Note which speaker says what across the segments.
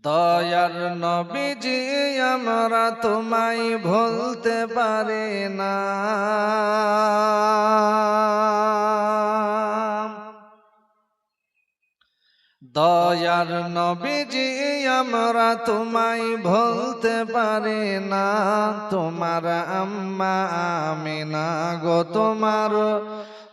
Speaker 1: দয়ার নবীজি আমরা তোমায় ভুলতে পারি না। দয়ার নবীজি আমরা তোমায় ভুলতে পারি না। তোমার আম্মা আমিনা গো তোমার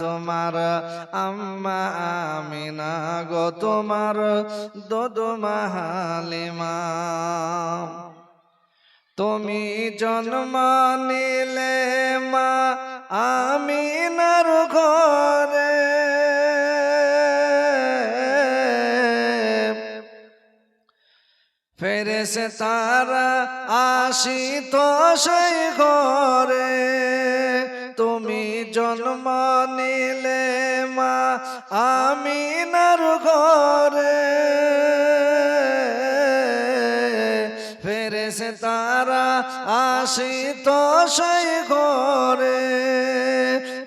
Speaker 1: তোমার আম্মা আমিনা গো তোমার দোদ মাহালিমা। তুমি জন্ম নিলে মা আমিনার ঘরে। ফেরেছে তারা আসিত সেই ঘরে। তুমি জন্ম নিলে মা আমি নার ঘরে। ফেরেছে তারা আসিত সেই ঘরে।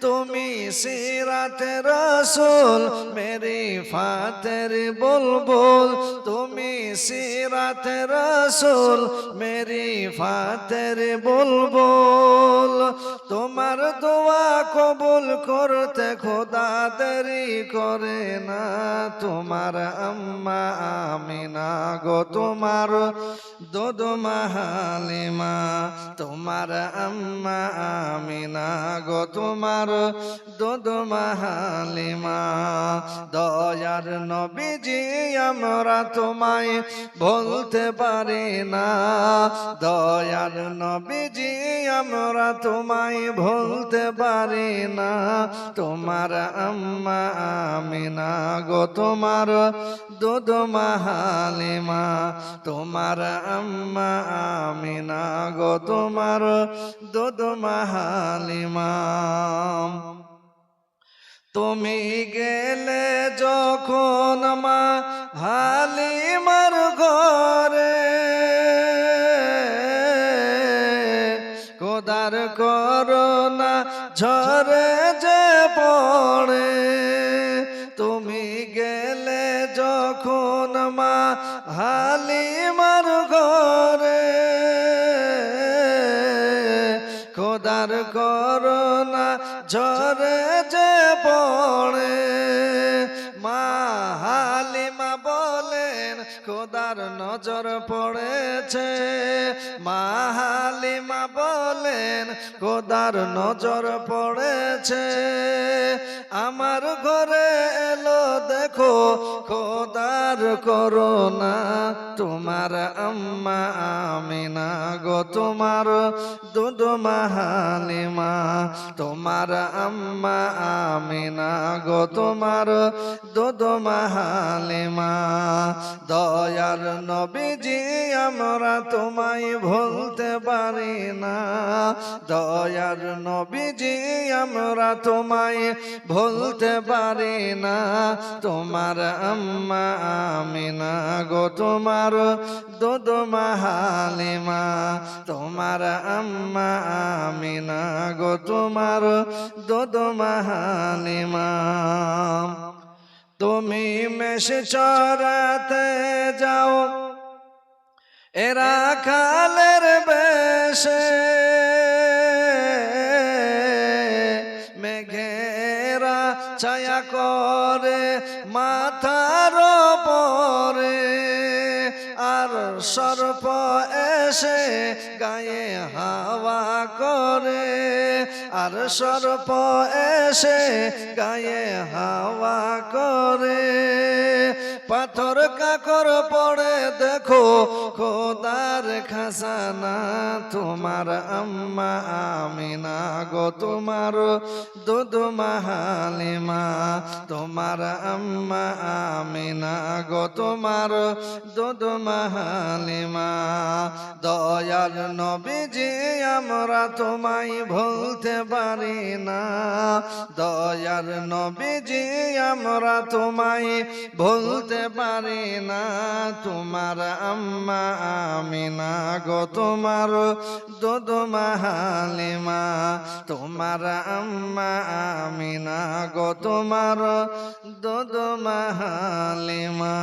Speaker 1: তুমি সিরাতে রসুল, মেরি ফাতের বুলবুল। তুমি সিরাতে রসুল, মেরি ফাতের বুলবুল। তোমার দোয়া কবুল করতে খোদা দেরি করে না। তোমার আম্মা আমিনা গো, তোমার দোদ মাহালিমা। তোমার আম্মা আমিনা গো, তোমার দোদ মাহালিমা, দয়ার নবীজি আমরা তোমায় বলতে পারি না। দয়ার নবীজি আমরা তোমায় ভুলতে পারি না। তোমার আম্মা আমিনা গো, তোমার দুধ মাহালিমা, তোমার আম্মা আমিনা গো, তোমার দুধ মাহালিমা। তুমি গেলে যখন মা হালিমার ঘরে, কোদার করোনা ঝরে যে পড়ে, তুমি গেলে যখন মা হালিমার করোনা ঝরে যে পড়ে মা হালিমা বলেন, খোদার নজর পড়েছে। মা হালিমা বলেন, খোদার নজর পড়েছে। আমার ঘরে এলো, দেখো খোদার করোনা তোমার আম্মা আমিনা গো, তোমার দুধ মাহালিমা। তোমার আম্মা আমিনা গো, তোমার দুধ মাহালিমা। দয়ার নবীজি, আমরা তোমায় ভুলতে পারি না। দয়ার নবীজি, আমরা তোমায় ভুলতে পারি না। তোমার আম্মা আমিনা গো তোমার দুধ মাহালিমা, তোমার আম্মা আমিনা গো তোমার দুধ মাহালিমা। তুমি মেষ চরাতে যাও, এরা কালের বেশে। মেঘেরা ছায়া করে মাথার পরে আর সর্প এসে গায়ে হাওয়া করে। আর সর্প এসে গায়ে হাওয়া করে। পাথর কাকর পড়ে দেখো, খোদার খাসানা তোমার আম্মা আমিনা গো, তোমার দুদু মাহালিমা, তোমার আম্মা আমিনা গো, তোমার দুদু মাহালিমা। দয়াল নবীজি, আমরা তোমায় ভুলতে পারি না। দয়াল নবীজি, আমরা তোমায় ভুলতে পারি না, তোমার আম্মা আমিনা গো, তোমার দুধ মাহালিমা, তোমার আম্মা আমিনা গো, তোমার দুধ মাহালিমা।